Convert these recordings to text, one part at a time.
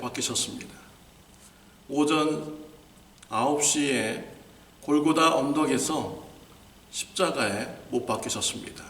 박히셨습니다. 오전 9시에 골고다 언덕에서 십자가에 못 박히셨습니다.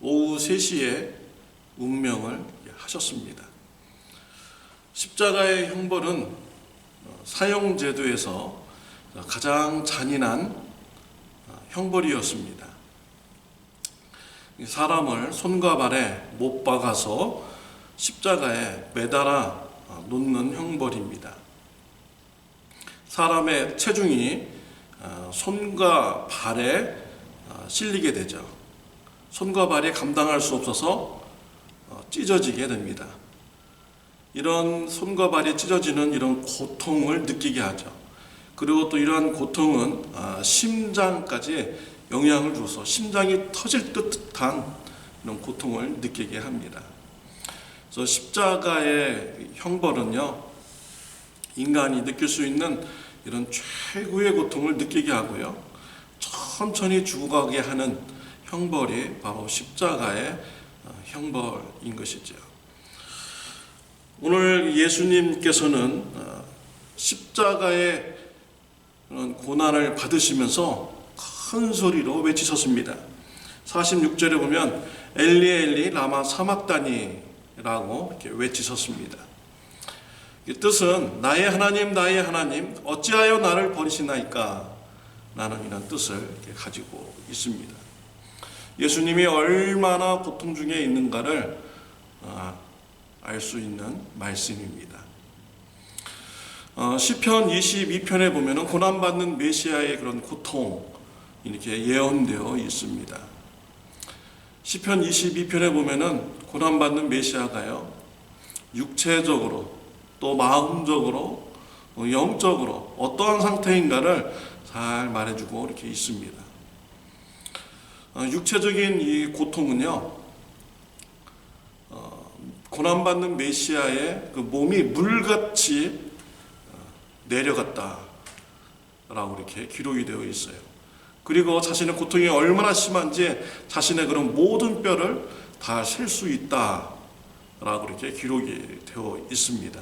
오후 3시에 운명을 하셨습니다. 십자가의 형벌은 사형제도에서 가장 잔인한 형벌이었습니다. 사람을 손과 발에 못 박아서 십자가에 매달아 놓는 형벌입니다. 사람의 체중이 손과 발에 실리게 되죠. 손과 발이 감당할 수 없어서 찢어지게 됩니다. 이런 손과 발이 찢어지는 이런 고통을 느끼게 하죠. 그리고 또 이러한 고통은 심장까지 영향을 줘서 심장이 터질 듯한 이런 고통을 느끼게 합니다. 그래서 십자가의 형벌은요, 인간이 느낄 수 있는 이런 최고의 고통을 느끼게 하고요, 천천히 죽어가게 하는 형벌이 바로 십자가의 형벌인 것이죠. 오늘 예수님께서는 십자가의 그런 고난을 받으시면서 큰 소리로 외치셨습니다. 46절에 보면 엘리 엘리 라마 사막다니 라고 이렇게 외치셨습니다. 이 뜻은 나의 하나님 나의 하나님 어찌하여 나를 버리시나이까 라는 이런 뜻을 이렇게 가지고 있습니다. 예수님이 얼마나 고통 중에 있는가를 알 수 있는 말씀입니다. 어, 시편 22편에 보면은 고난 받는 메시아의 그런 고통 이렇게 예언되어 있습니다. 시편 22편에 보면은 고난 받는 메시아가요 육체적으로 또 마음적으로 또 영적으로 어떠한 상태인가를 잘 말해주고 이렇게 있습니다. 어, 육체적인 이 고통은요 어, 고난 받는 메시아의 그 몸이 물같이 내려갔다라고 이렇게 기록이 되어 있어요. 그리고 자신의 고통이 얼마나 심한지 자신의 그런 모든 뼈를 다 셀 수 있다라고 이렇게 기록이 되어 있습니다.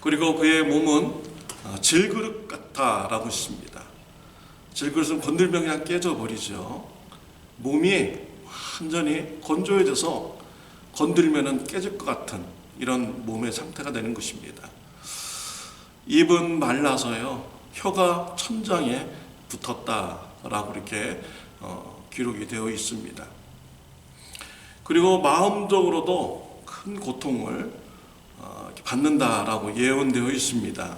그리고 그의 몸은 질그릇 같다라고 했습니다. 질그릇은 건들면 그냥 깨져버리죠. 몸이 완전히 건조해져서 건들면 깨질 것 같은 이런 몸의 상태가 되는 것입니다. 입은 말라서요. 혀가 천장에 붙었다라고 이렇게 어, 기록이 되어 있습니다. 그리고 마음적으로도 큰 고통을 어, 받는다라고 예언되어 있습니다.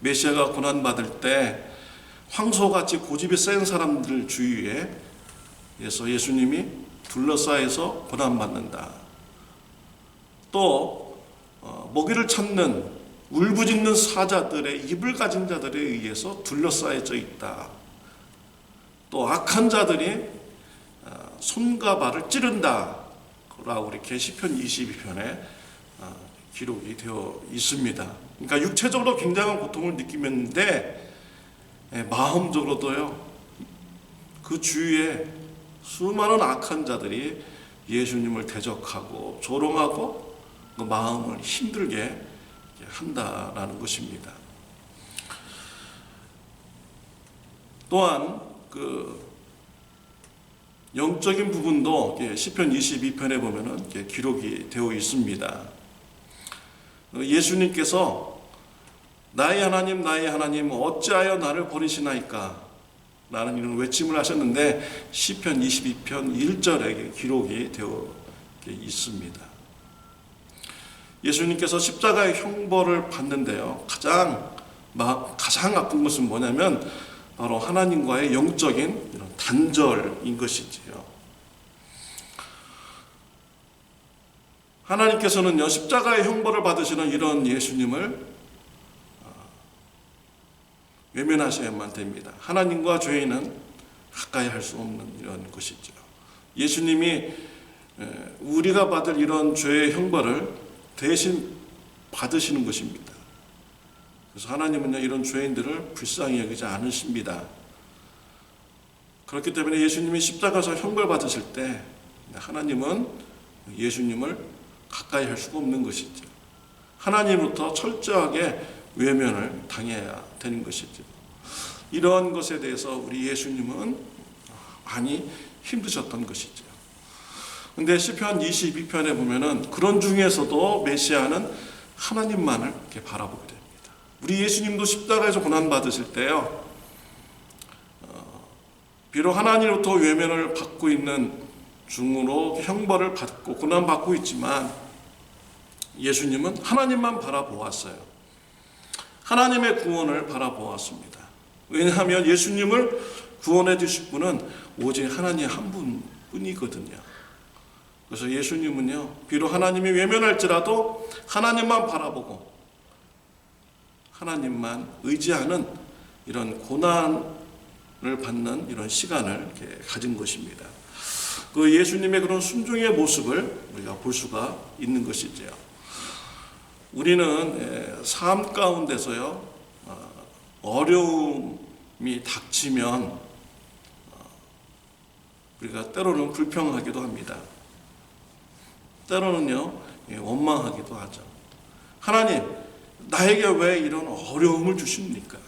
메시아가 고난 받을 때 황소같이 고집이 센 사람들 주위에 서 예수님이 둘러싸여서 고난 받는다. 또 어, 먹이를 찾는 울부짖는 사자들의 입을 가진 자들에 의해서 둘러싸여져 있다. 또 악한 자들이 어, 손과 발을 찌른다. 라고 이렇게 시편 22편에 어, 기록이 되어 있습니다. 그러니까 육체적으로 굉장한 고통을 느끼는데 예, 마음적으로도요. 그 주위에 수많은 악한 자들이 예수님을 대적하고 조롱하고 그 마음을 힘들게 한다라는 것입니다. 또한 그 영적인 부분도 시편 22편에 보면은 기록이 되어 있습니다. 예수님께서 나의 하나님 나의 하나님 어찌하여 나를 버리시나이까 라는 이런 외침을 하셨는데 시편 22편 1절에 기록이 되어 있습니다. 예수님께서 십자가의 형벌을 받는데요. 가장 가장 아픈 것은 뭐냐면 바로 하나님과의 영적인 단절인 것이지요. 하나님께서는요 십자가의 형벌을 받으시는 이런 예수님을 어, 외면하셔야만 됩니다. 하나님과 죄인은 가까이 할 수 없는 이런 것이죠. 예수님이 우리가 받을 이런 죄의 형벌을 대신 받으시는 것입니다. 그래서 하나님은 이런 죄인들을 불쌍히 여기지 않으십니다. 그렇기 때문에 예수님이 십자가에서 형벌 받으실 때 하나님은 예수님을 가까이 할 수가 없는 것이죠. 하나님부터 철저하게 외면을 당해야 되는 것이죠. 이러한 것에 대해서 우리 예수님은 많이 힘드셨던 것이죠. 근데 시편 22편에 보면은 그런 중에서도 메시아는 하나님만을 이렇게 바라보게 됩니다. 우리 예수님도 십자가에서 고난 받으실 때요. 어, 비록 하나님으로부터 외면을 받고 있는 중으로 형벌을 받고 고난 받고 있지만 예수님은 하나님만 바라보았어요. 하나님의 구원을 바라보았습니다. 왜냐하면 예수님을 구원해 주실 분은 오직 하나님 한 분뿐이거든요. 그래서 예수님은요, 비록 하나님이 외면할지라도 하나님만 바라보고 하나님만 의지하는 이런 고난을 받는 이런 시간을 가진 것입니다. 그 예수님의 그런 순종의 모습을 우리가 볼 수가 있는 것이죠. 우리는 예, 삶 가운데서요 어, 어려움이 닥치면 어, 우리가 때로는 불평하기도 합니다. 때로는요 예, 원망하기도 하죠. 하나님 나에게 왜 이런 어려움을 주십니까?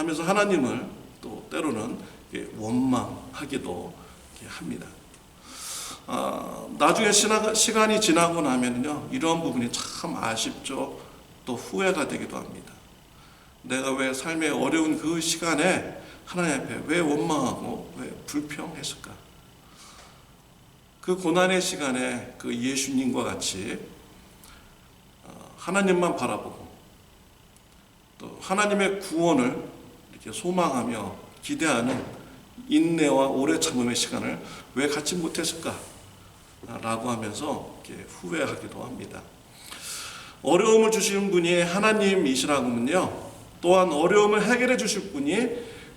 하면서 하나님을 또 때로는 예, 원망하기도 합니다. 아, 나중에 시간이 지나고 나면요 이런 부분이 참 아쉽죠. 또 후회가 되기도 합니다. 내가 왜 삶의 어려운 그 시간에 하나님 앞에 왜 원망하고 왜 불평했을까? 그 고난의 시간에 그 예수님과 같이 어, 하나님만 바라보고 또 하나님의 구원을 소망하며 기대하는 인내와 오래 참음의 시간을 왜 갖지 못했을까? 라고 하면서 후회하기도 합니다. 어려움을 주시는 분이 하나님이시라면요. 또한 어려움을 해결해 주실 분이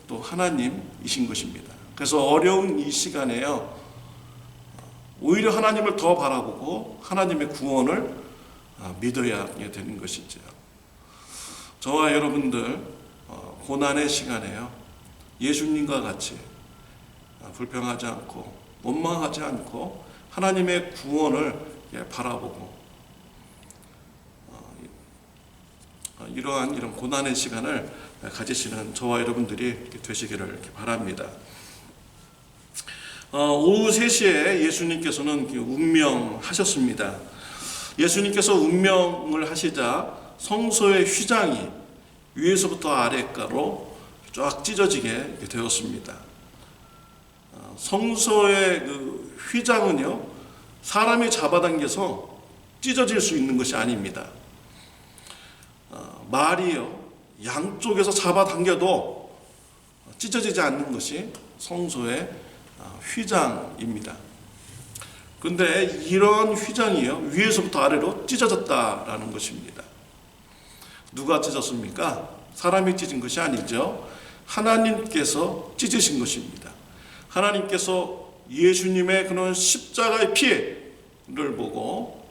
또 하나님이신 것입니다. 그래서 어려운 이 시간에요. 오히려 하나님을 더 바라보고 하나님의 구원을 아, 믿어야 되는 것이죠. 저와 여러분들 어, 고난의 시간에요. 예수님과 같이 아, 불평하지 않고 원망하지 않고 하나님의 구원을 예, 바라보고 어, 어, 이러한 이런 고난의 시간을 가지시는 저와 여러분들이 되시기를 바랍니다. 어, 오후 3시에 예수님께서는 운명하셨습니다. 예수님께서 운명을 하시자 성소의 휘장이 위에서부터 아래가로 쫙 찢어지게 되었습니다. 어, 성소의 그 휘장은요, 사람이 잡아당겨서 찢어질 수 있는 것이 아닙니다. 어, 말이요, 양쪽에서 잡아당겨도 찢어지지 않는 것이 성소의 어, 휘장입니다. 근데 이런 휘장이요, 위에서부터 아래로 찢어졌다라는 것입니다. 누가 찢었습니까? 사람이 찢은 것이 아니죠. 하나님께서 찢으신 것입니다. 하나님께서 예수님의 그런 십자가의 피를 보고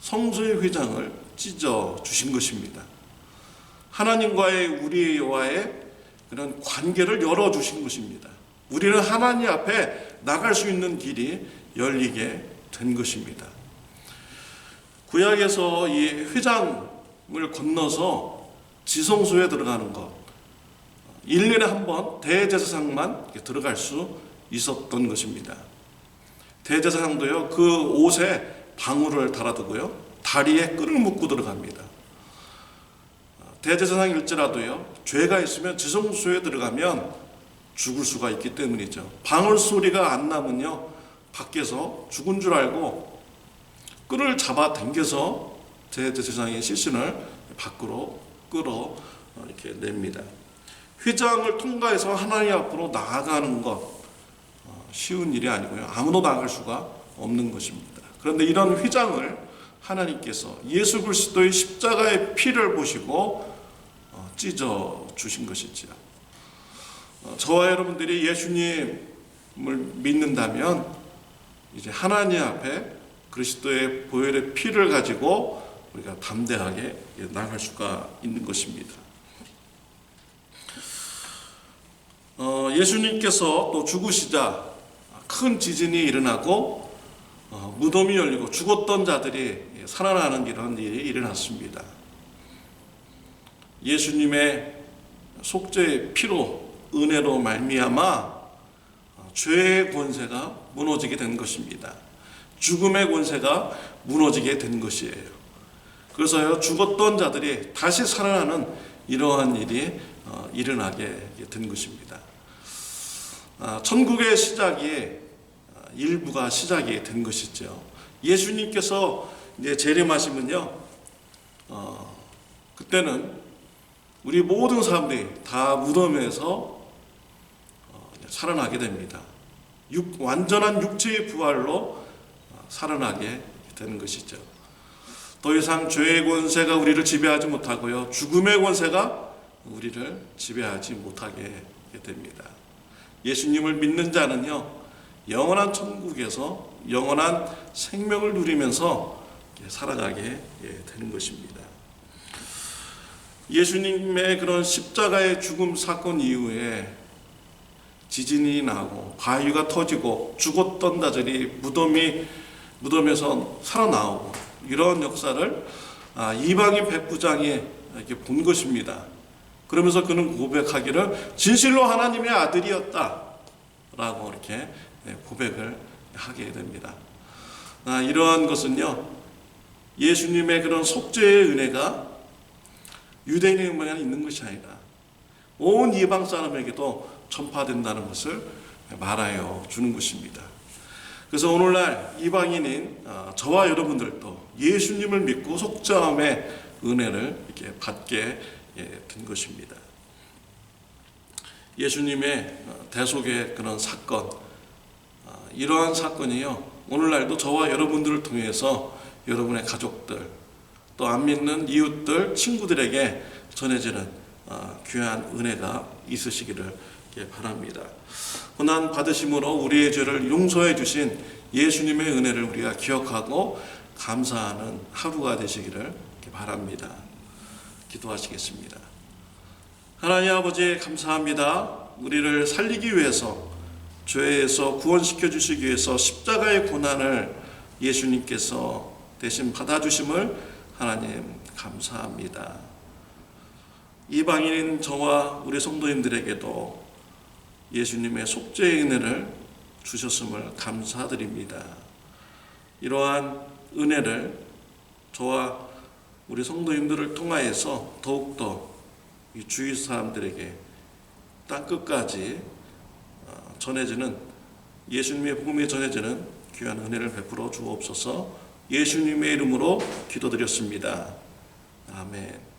성소의 회장을 찢어 주신 것입니다. 하나님과의 우리와의 그런 관계를 열어 주신 것입니다. 우리는 하나님 앞에 나갈 수 있는 길이 열리게 된 것입니다. 구약에서 이 회장 을 건너서 지성소에 들어가는 것, 1년에 한 번 대제사장만 들어갈 수 있었던 것입니다. 대제사장도요, 그 옷에 방울을 달아두고요, 다리에 끈을 묶고 들어갑니다. 대제사장일지라도요, 죄가 있으면 지성소에 들어가면 죽을 수가 있기 때문이죠. 방울 소리가 안 나면요, 밖에서 죽은 줄 알고 끈을 잡아 당겨서 대제사장의 시신을 밖으로 끌어 이렇게 냅니다. 휘장을 통과해서 하나님 앞으로 나아가는 것 쉬운 일이 아니고요. 아무도 나갈 수가 없는 것입니다. 그런데 이런 휘장을 하나님께서 예수 그리스도의 십자가의 피를 보시고 어, 찢어 주신 것이지요. 어, 저와 여러분들이 예수님을 믿는다면 이제 하나님 앞에 그리스도의 보혈의 피를 가지고 우리가 담대하게 나갈 수가 있는 것입니다. 어, 예수님께서 또 죽으시자 큰 지진이 일어나고 어, 무덤이 열리고 죽었던 자들이 살아나는 이런 일이 일어났습니다. 예수님의 속죄의 피로 은혜로 말미암아 어, 죄의 권세가 무너지게 된 것입니다. 죽음의 권세가 무너지게 된 것이에요. 그래서요 죽었던 자들이 다시 살아나는 이러한 일이 어, 일어나게 된 것입니다. 아, 천국의 시작이 아, 일부가 시작이 된 것이죠. 예수님께서 이제 재림하시면요, 어, 그때는 우리 모든 사람들이 다 무덤에서 어, 살아나게 됩니다. 육, 완전한 육체의 부활로 어, 살아나게 되는 것이죠. 더 이상 죄의 권세가 우리를 지배하지 못하고요, 죽음의 권세가 우리를 지배하지 못하게 됩니다. 예수님을 믿는 자는요, 영원한 천국에서 영원한 생명을 누리면서 살아가게 되는 것입니다. 예수님의 그런 십자가의 죽음 사건 이후에 지진이 나고 바위가 터지고 죽었던 자들이 무덤이 무덤에서 살아나오고 이런 역사를 아, 이방인 백부장이 이렇게 본 것입니다. 그러면서 그는 고백하기를 진실로 하나님의 아들이었다라고 이렇게 고백을 하게 됩니다. 아, 이러한 것은요 예수님의 그런 속죄의 은혜가 유대인에게만 있는 것이 아니라 온 이방 사람에게도 전파된다는 것을 말하여 주는 것입니다. 그래서 오늘날 이방인인 아, 저와 여러분들도 예수님을 믿고 속죄함의 은혜를 이렇게 받게 예, 된 것입니다. 예수님의 어, 대속의 그런 사건, 아, 이러한 사건이요 오늘날도 저와 여러분들을 통해서 여러분의 가족들, 또 안 믿는 이웃들, 친구들에게 전해지는 어, 귀한 은혜가 있으시기를 바랍니다. 고난 받으심으로 우리의 죄를 용서해 주신 예수님의 은혜를 우리가 기억하고 감사하는 하루가 되시기를 바랍니다. 기도하시겠습니다. 하나님 아버지 감사합니다. 우리를 살리기 위해서 죄에서 구원시켜 주시기 위해서 십자가의 고난을 예수님께서 대신 받아 주심을 하나님 감사합니다. 이방인인 저와 우리 성도님들에게도 예수님의 속죄의 은혜를 주셨음을 감사드립니다. 이러한 은혜를 저와 우리 성도님들을 통하여서 더욱더 이 주위 사람들에게 땅 끝까지 어, 전해지는 예수님의 복음이 전해지는 귀한 은혜를 베풀어 주옵소서. 예수님의 이름으로 기도드렸습니다. 아멘.